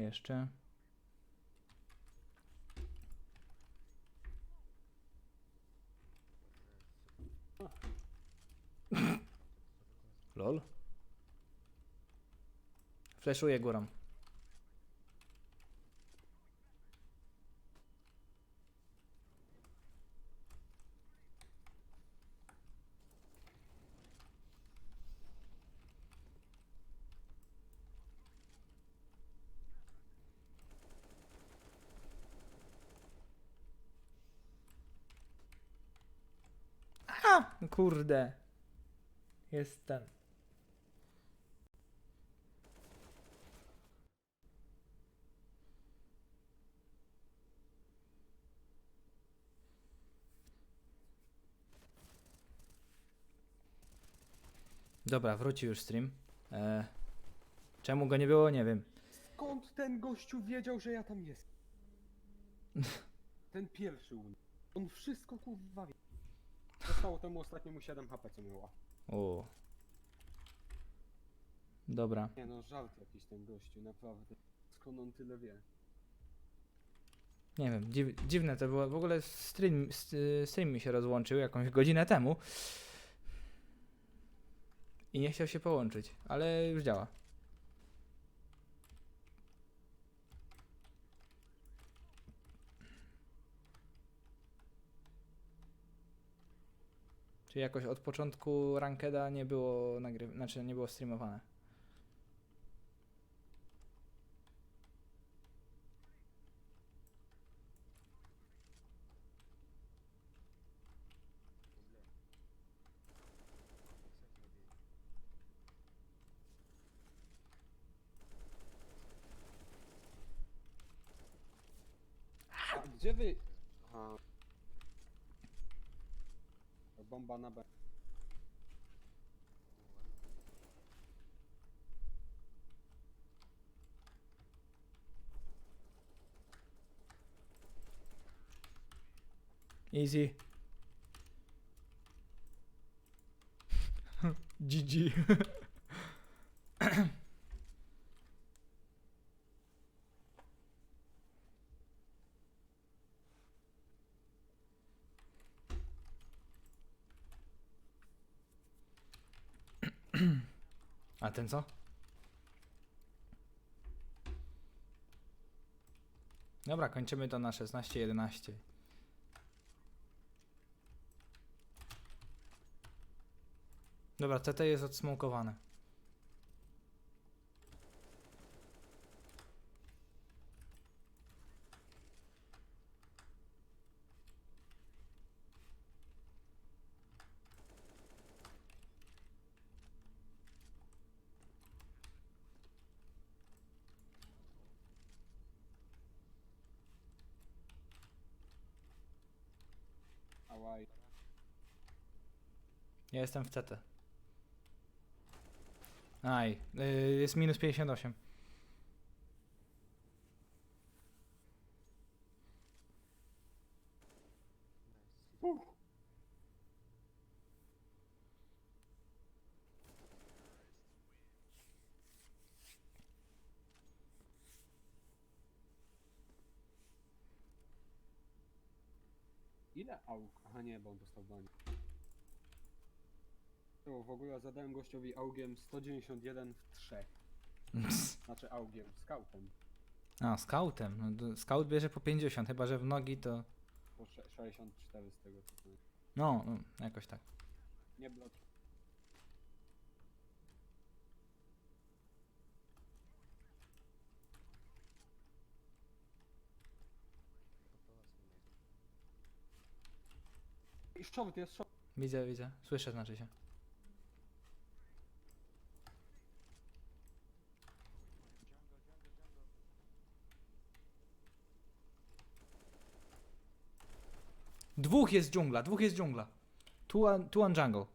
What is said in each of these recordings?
Jeszcze. Lol. Fleszuję górą. A, kurde. Jest ten. Dobra, wrócił już stream. E, czemu go nie było? Nie wiem. Skąd ten gościu wiedział, że ja tam jestem? Ten pierwszy u mnie. On wszystko kurwa wie. Zostało temu ostatniemu 7 HP co miała. O. Dobra. Nie no, żart jakiś ten gościu, naprawdę. Skąd on tyle wie? Nie wiem, dziw, dziwne to było. W ogóle stream, stream mi się rozłączył jakąś godzinę temu. I nie chciał się połączyć, ale już działa. Czyli jakoś od początku Rankeda nie było nagry... znaczy nie było streamowane. A gdzie wy... Aha. Bomba na B. Easy. GG. A ten co? Dobra, kończymy to na 16-11. Dobra, CT jest odsmokowane. Ja jestem w CT. Aj, y, jest minus 58. Ile aug? Aha nie, bo on dostał broń. To w ogóle zadałem gościowi augiem 191 w 3. Znaczy augiem, scoutem. A, scoutem. No, to scout bierze po 50, chyba że w nogi to... Po sze- 64 z tego co pamiętam. No, no jakoś tak. Nie blok. Szczowy, to jest szczowy. Widzę, widzę. Słyszę, znaczy się. Dwóch jest dżungla, dwóch jest dżungla. Two on, on jungle.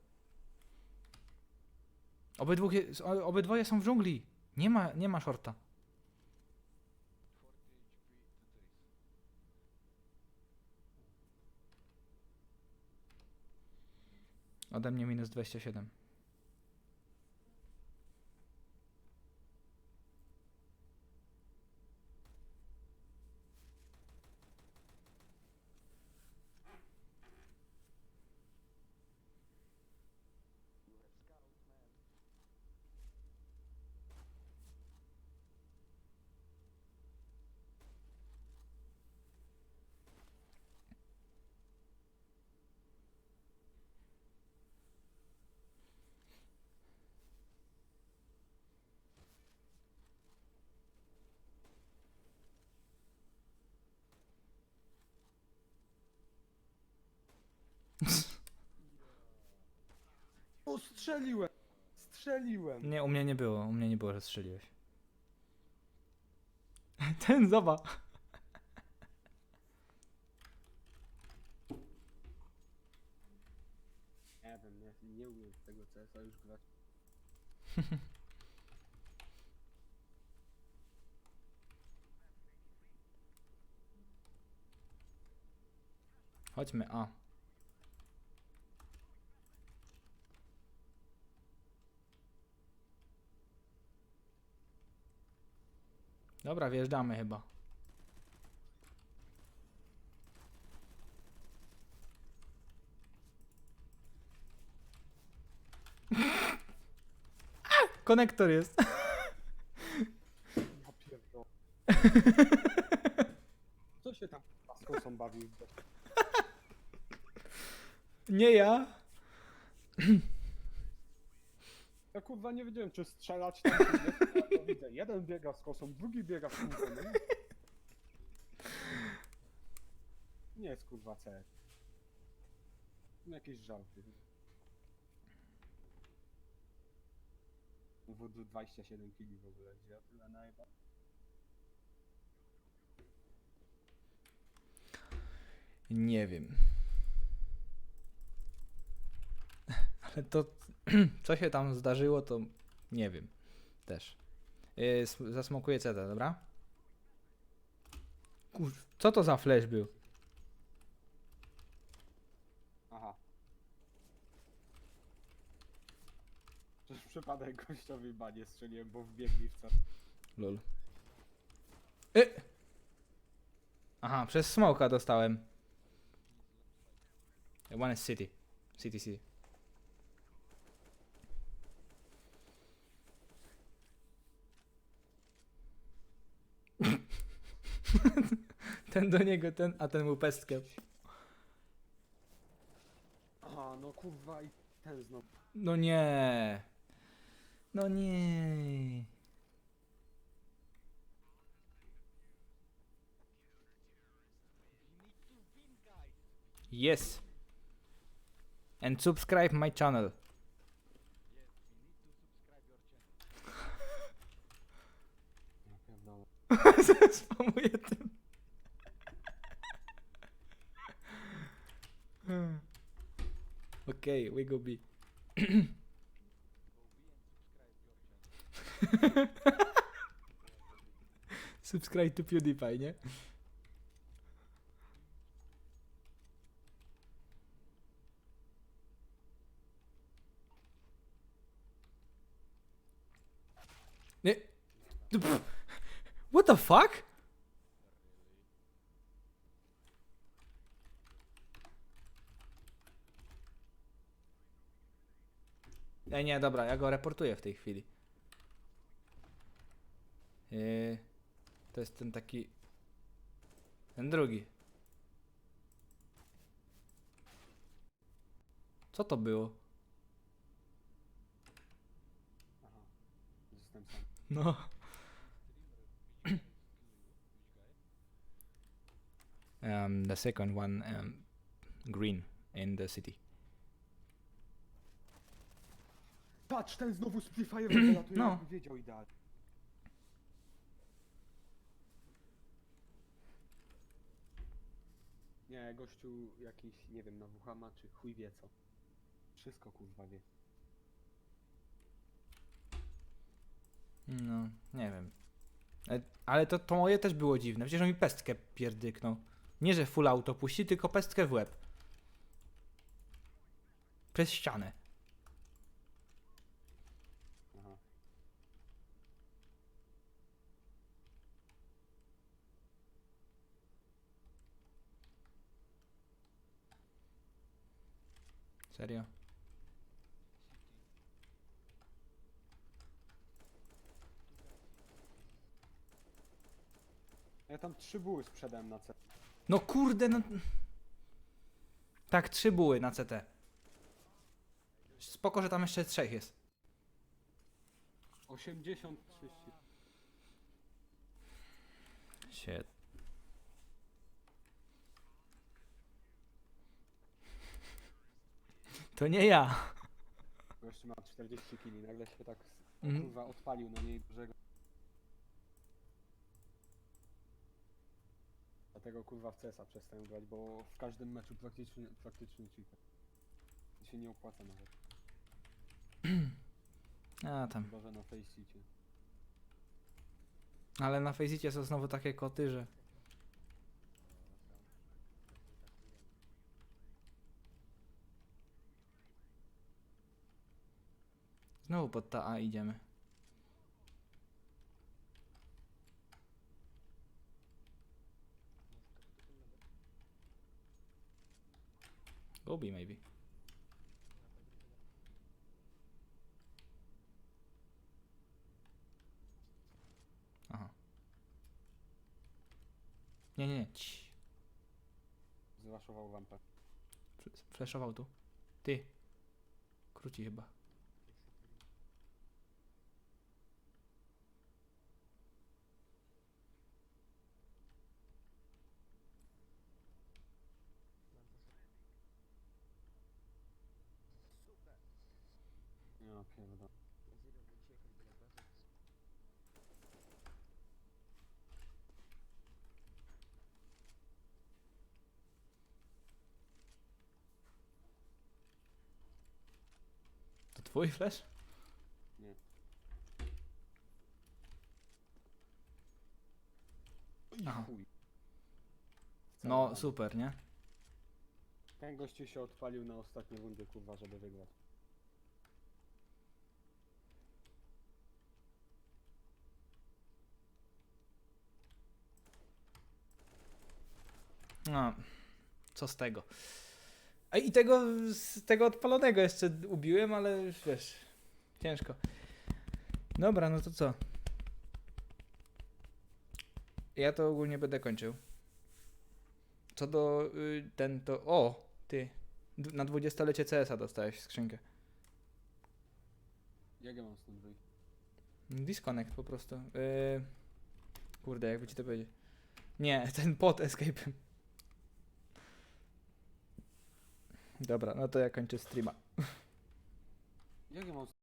Obydwóch jest, obydwoje są w dżungli. Nie ma, nie ma shorta. Ode mnie minus 27. O, strzeliłem! Strzeliłem! Nie, u mnie nie było, u mnie nie było, że strzeliłeś. Ten zobacz. Nie wiem, nie, nie umiem tego CS-a już grać. Chodźmy, a. Dobra, wjeżdżamy chyba. Konektor jest. Ja pierdolę. Co się tam z kosą bawił? Nie ja. Ja kurwa nie wiedziałem czy strzelać tam czy nie. Ja widzę, jeden biega z kosą, drugi biega z kółką. No. nie? Jest kurwa CS. No jakieś żarty. WD 27 kg w ogóle, gdzie ja tyle. Nie wiem. Ale to, co się tam zdarzyło, to nie wiem. Też. Yy, zasmokuję CT, dobra? Kur... Co to za flash był? Aha. Przez przypadek gościowi banie strzeliłem, bo wbiegli w co. Lol. Y! Aha, przez smoka dostałem. One is city. City, city. Ten do niego, ten, a ten mu pestkę. Aha, no kurwa i ten znowu. No nie. No nie. Yes. And subscribe my channel. Ja Okej, we go be. Subscribe to PewDiePie, nie? Nie. What the fuck? Ej, nie, dobra, ja go reportuję w tej chwili. Yy, to jest ten taki. Ten drugi. Co to było? No. um, the second one, um, green in the city. Patrz, ten znowu z Free Fire wylatuje, No. jakby wiedział idealnie. Nie, gościu jakiś, nie wiem, na WH ma, czy chuj wie co. Wszystko kurwa wie. No, nie wiem. E, Ale to, to moje też było dziwne. Przecież on mi pestkę pierdyknął. Nie, że full auto puści, tylko pestkę w łeb. Przez ścianę. Aha. Serio? Ja tam trzy buły sprzedałem na C. No kurde, no. Tak, trzy buły na CT. Spoko, że tam jeszcze trzech jest. 80, 30. Shit. To nie ja. Gościu ma 40 kili, nagle się tak o, Mhm. kurwa odpalił na niej dużego. Dlatego kurwa w CESa przestałem grać, bo w każdym meczu praktycznie, praktycznie cheater. się nie opłaca nawet, A tam. chyba że na Faceicie. Ale na Faceicie są znowu takie koty, że... Znowu pod ta A idziemy. Gubi maybe. Aha. Nie, nie, nie. Cii. Zraszował wampę. F- Flashował tu. Ty. Króci chyba. Ja pierdolę. To twój flash? Nie. Aha. Chuj. No, super, nie? Ten gościu się odpalił na ostatniej rundzie, kurwa, żeby wygrać. No, co z tego? A i tego, z tego odpalonego jeszcze ubiłem, ale już wiesz, ciężko. Dobra, no to co? Ja to ogólnie będę kończył. Co do y, ten to. O! Ty. D- Na 20-lecie CS-a dostałeś skrzynkę. Jak ja mam stąd wyjść? Disconnect po prostu. Yy, kurde, jakby ci to powiedzieć. Nie, ten pod escape'em. Dobra, no to ja kończę streama. Mam